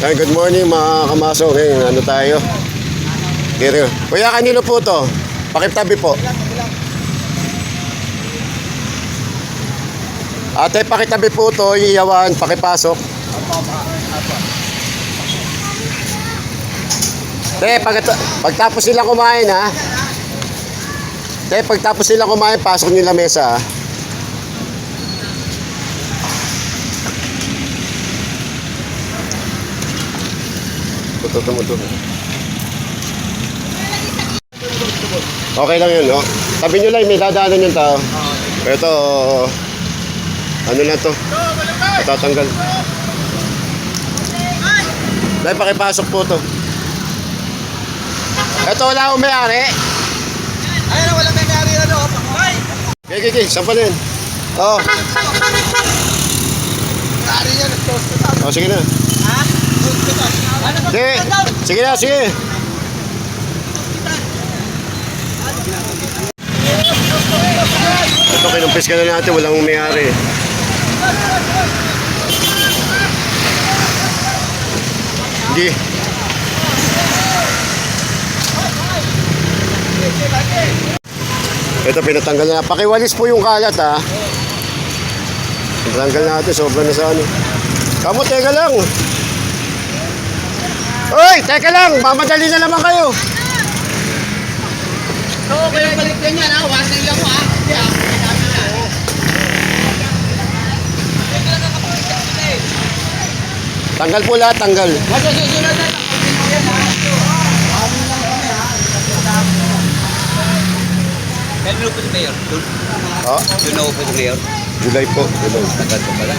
Ay, good morning mga kamasok. Ngayon, ano tayo? Dito. Kuya, kanino po to? Pakitabi po. Ate, pakitabi po to. Iyawan, pakipasok. Te, pag, pagtapos nila kumain ha. Te, pagtapos nila kumain, pasok nila mesa ha. Ito, ito. Okay lang yun, no? Tabi nyo lang, may dadaanan yung tao. Ito, ano na to? Matatanggal. Dahil pakipasok po to. Ito, wala akong may-ari. Ayun na, walang nangyari ano. Ay! Okay, okay, okay. Saan pa din? Oo. Nangyari yan. Oh, sige na. Ha? Sige. Sige na, sige. Ito, kinumpis ka na natin. Walang may-ari. Hindi. Ito, pinatanggal na. Pakiwalis po yung kalat, ha. Pinatanggal natin. Sobra na sa ano. Kamu, teka lang. Uy, teka lang. Mamadali na naman kayo. Oo, kayo balik yan yan ha. Wasing lang ha. Hindi ha. Tanggal po lahat, tanggal. Mas susunod na. Lang. Kailan po si Mayor? Oh, doon ako po si Mayor. July po. July. Tagal pa pala.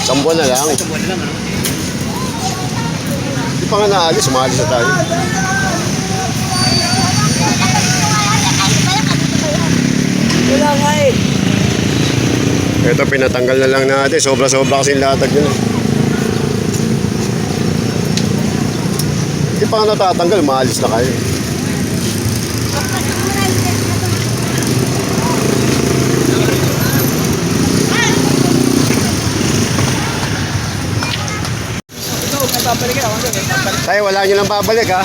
Isang buwan na lang. isang buwan na lang, ano? Pa nga naalis, umalis na tayo. Wala nga eh. Ito, pinatanggal na lang natin. Sobra-sobra kasi latag yun. eh. Hindi pa nga natatanggal, umalis na kayo. Ito, may babalik ako. Babalik. Tayo, wala nyo lang babalik, ha?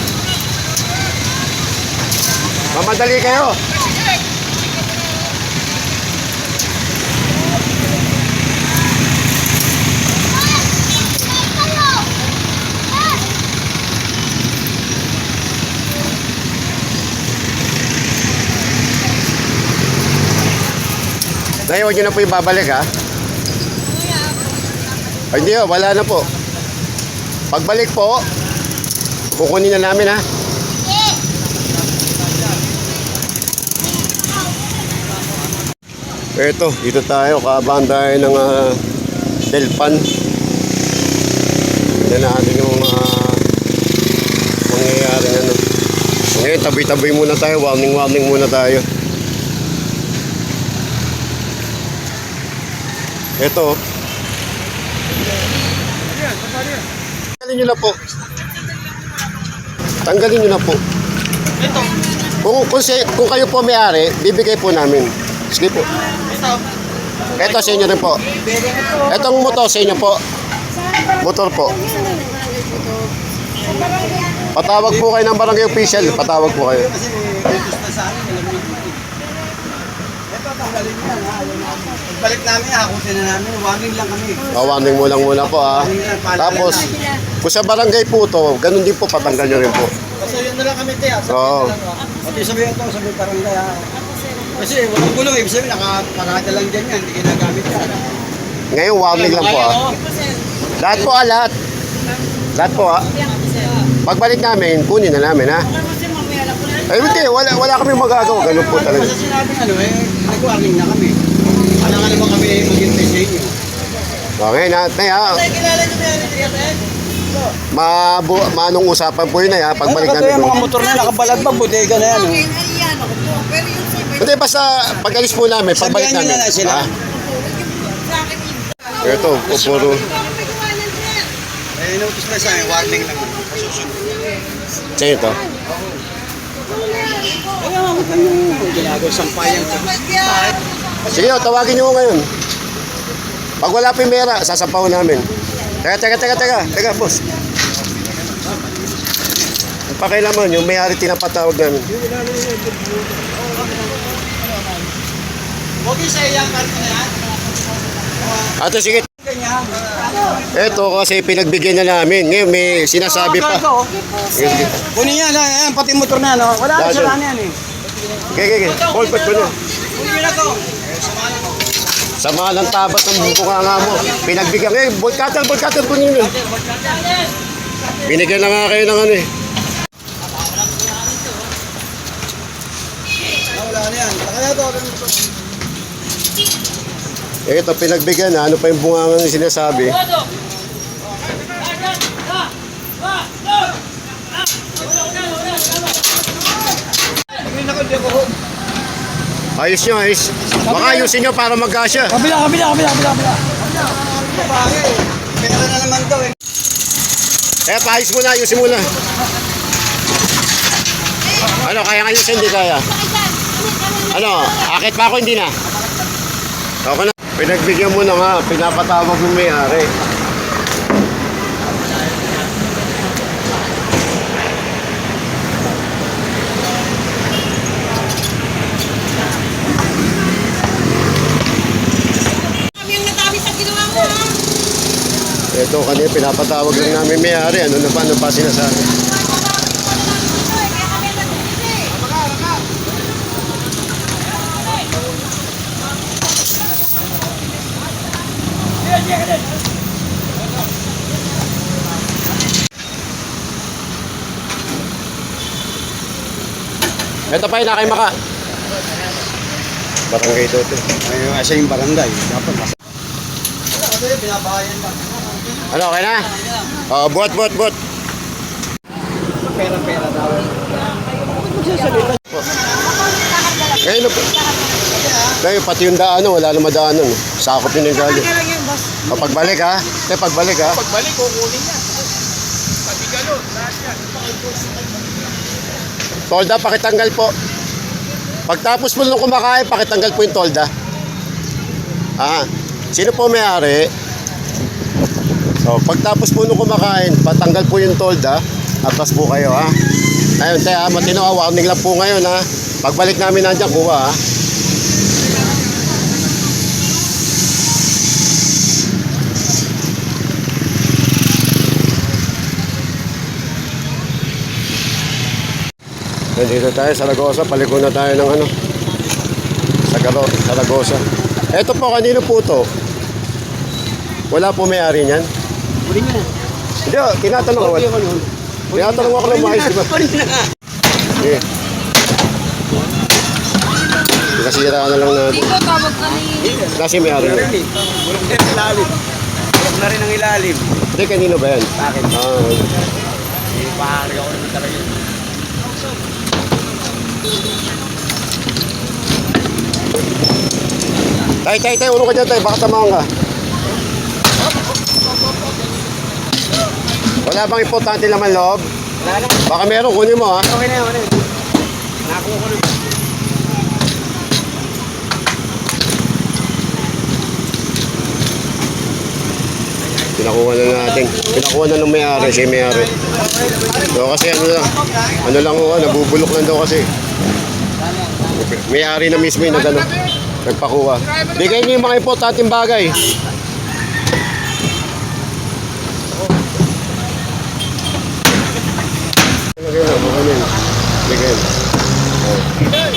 Mamadali kayo. Tayo, huwag nyo na po ibabalik, ha? Ay, hindi, oh, wala na po. Pagbalik po, kukunin na namin ha. Eto, dito tayo, kaabang tayo ng uh, Delpan. Tignan natin yung mga mangyayari ano. Ngayon, tabi-tabi muna tayo, warning-warning muna tayo. Eto. Tanggalin nyo na po. Tanggalin nyo na po. Ito. Kung, kung, si, kung kayo po may-ari, bibigay po namin. Sige po. Ito. Ito sa inyo rin po. Itong motor sa inyo po. Motor po. Patawag po kayo ng barangay official. Patawag po kayo. Ito, tanggalin. Ayaw namin. Pagbalik namin ha. Kusin na namin. Warning lang kami. Awaning mo lang muna po ha. Tapos, kung sa barangay po to, ganun din po patanggal nyo rin po. Kasi yun na lang kami te ha. Sabihin Oo. na lang ha. Pati sabihin ito. Sabihin parang kaya. Kasi walang gulong. Ibig sabihin nakaparada lang dyan yan. Hindi ginagamit yan. Ngayon, warning lang po ha. Lahat po ha, lahat. Lahat po ha. Pagbalik namin, kunin na namin ha. Ay, hindi, wala, wala kami magagawa. Ganun po talaga. Kasi sinabi ano eh. Nag-warning na kami. Wala nga naman kami mag-intay sa inyo. Okay, natin ha. kilala niyo ba yan? Mabu manong usapan po yun na ha. Pagbalik Ano namin. yung mga doon. motor na nakabalag pa, bodega na yan. Oh. Hindi, basta pag-alis po namin, pagbalik Sabihan nyo namin. na sila. Ito, puro. Eh, notice na sa akin, warning lang. Kasusunod. Sa inyo to. Kaya huwag kayong ginagawa sampayan ka. Sige, oh, tawagin nyo ko ngayon. Pag wala yung pera, sasampaw namin. Teka, teka, teka, teka. Teka, boss. Ang pakialaman, yung may-ari tinapatawag namin. Yung sa iyang karto na yan. Ato, sige. Eto kasi pinagbigyan na namin. Ngayon may sinasabi pa. Sige, sige. Kunin yan, ah, yan, pati motor na, no? Wala na Lahat sila yun. yan eh. Okay, okay, okay. Hold back mo na. Kunin mo na to. Sama ng tabat ng buka nga mo. Pinagbigyan. Eh, bolt cutter, bolt cutter po ninyo. Binigyan na nga kayo ng ano eh. Ah, Wala na yan. Kaya to, ganun to. Eh, ito, pinagbigyan na. Ano pa yung bunga ng sinasabi? Ayos nyo, ayos. Baka ayusin nyo para magkasya. Kabila, kabila, kabila, kabila, kabila. Pera na naman to eh. Eh, paayos mo na, ayusin mo na. Ano, kaya nga ayusin, hindi kaya. Ano, akit pa ako, hindi na. Ako na. Pinagbigyan mo na nga, pinapatawag yung may-ari. Ito, kanina pinapatawag lang namin may-ari. Ano na pa, ano pa sinasabi? Ito pa yun, nakay maka. Barangay ito. ito. Ay, asa yung barangay. Dapat mas... Ano, okay na? Oh, buat, buat, buat. Pera-pera daw. Ngayon na po. Ngayon, pati yung daanan, wala na madaanan. eh. Sakop yun yung galing. yung. O, pagbalik ha. Te, pagbalik ha. Pagbalik, kukunin niya. Pati galon, lahat yan. Tolda, pakitanggal po. Pagtapos mo nung kumakain, pakitanggal po yung tolda. Ah, sino po may-ari? So, pagtapos po nung kumakain, patanggal po yung tolda. Atras po kayo ha. Ayun, ha, matino warning lang po ngayon ha. Pagbalik namin nandiyan, kuha ha. Nandito tayo sa Lagosa, paliko na tayo ng ano. Sa Garo, sa Lagosa. Eto po, kanino po to? Wala po may-ari niyan? Kunin niya na. Hindi, oh, tinatanong ako. Ko. Tinatanong ako ng maayos, di ba? Kunin na nga. Sige. Nasira na lang natin. Dito, tawag ka ni... Kasi may-ari eh. Bulok na rin ang ilalim. Bulok na rin ang ilalim. Hindi, kanino ba yan? Bakit? Ah, Eh, pahari ako naman talaga yun. Tay, tay, tay, ulo ka dyan, tay. Baka tamahan ka. Wala bang importante naman loob? Wala na. Baka meron, kunin mo ha. Okay na ano yun. Nakuha ko na. Pinakuha na natin. Pinakuha na ng may-ari, si may-ari. So, kasi ano lang, ano lang ho, nabubulok lang daw kasi. May-ari na mismo yung nagano, nagpakuha. Bigay niyo yung mga importanteng bagay. Bigay na, baka. Bigay na.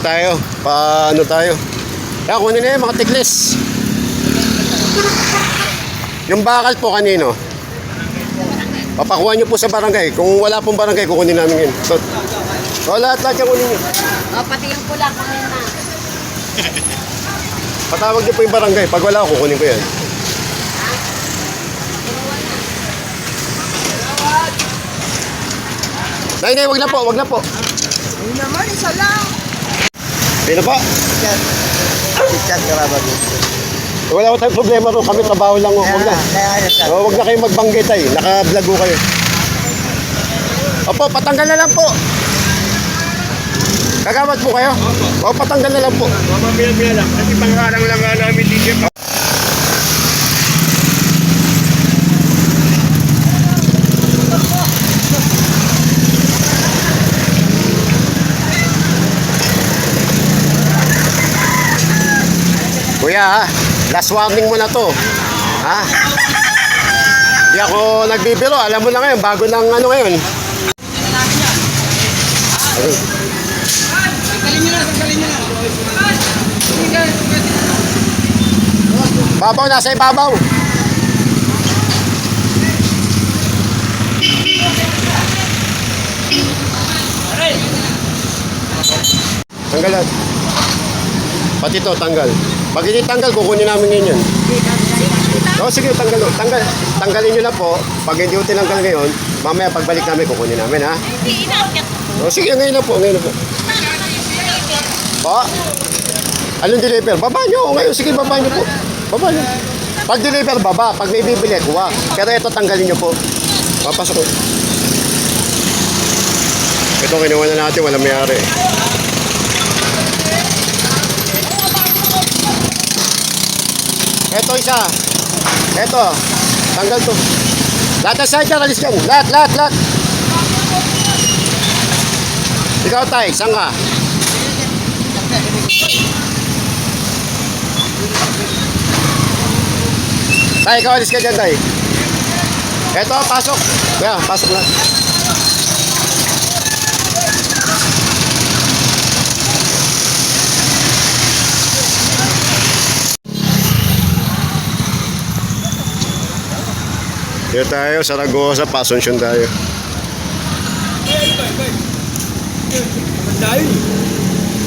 Tayo? Paano tayo? Kaya kunin na yung mga tiklis. Yung bakal po kanino? Papakuha nyo po sa barangay. Kung wala pong barangay, kukunin namin yun. So, so lahat-lahat yung kunin nyo. O, pati yung pula kunin na. Patawag niyo po yung barangay. Pag wala, kukunin ko yan. Nay, nay, wag na po, wag na po. Hindi naman, isa lang. Na po. Chat. Chat ka ba Wala ko tayong problema ro. Kami trabaho lang. Wag na. Kaya kaya chat. Oh, wag na kayong magbanggit ay. Naka-vlog ko kayo. Opo, patanggal na lang po. Kagamat po kayo? O, patanggal na lang po. Mamamila-mila lang. Kasi pangharang lang nga namin dito. Kuya, last warning mo na to. Ha? Di ako nagbibiro. Alam mo na ngayon, bago ng ano ngayon. Ayun. Babaw, nasa ibabaw. Tanggalan. Pati to, tanggal. Pag hindi tanggal, kukunin namin ngayon yan. O sige, tanggal, tanggal, tanggalin nyo na po. Pag hindi ko tinanggal ngayon, mamaya pagbalik namin, kukunin namin ha. Hindi, inaakit ko. O sige, ngayon na po, ngayon na po. Po? Anong deliver? Baba nyo. Ngayon, sige, baba nyo po. Baba nyo. Pag deliver, baba. Pag may bibili, kuha. Pero ito, tanggalin nyo po. Papasok ko. Ito, kinuha na natin. Walang mayari. Ito isa. Ito. Tanggal to. Lahat ng side dyan, alis dyan. Lahat, lahat, lahat. Ikaw, Tay, saan ka? Tay, ikaw alis ka dyan, Tay. Eto, pasok. Kaya, pasok lang. Dito tayo, Saragosa, Pasunsyon tayo.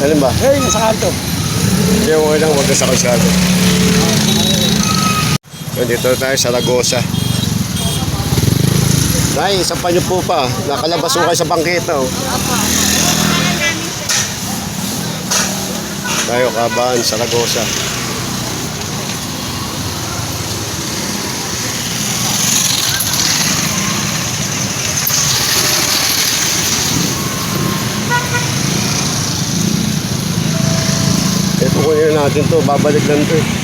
Alin ba? Hey, nasa kanto. Hindi, okay lang, huwag ka sa kalsado. Dito tayo sa Lagosa. Nay, isa pa niyo po pa. Nakalabas ko kayo sa bangketa. Oh. Tayo, kabahan sa Lagosa. Ito kunin natin to, babalik lang to. eh.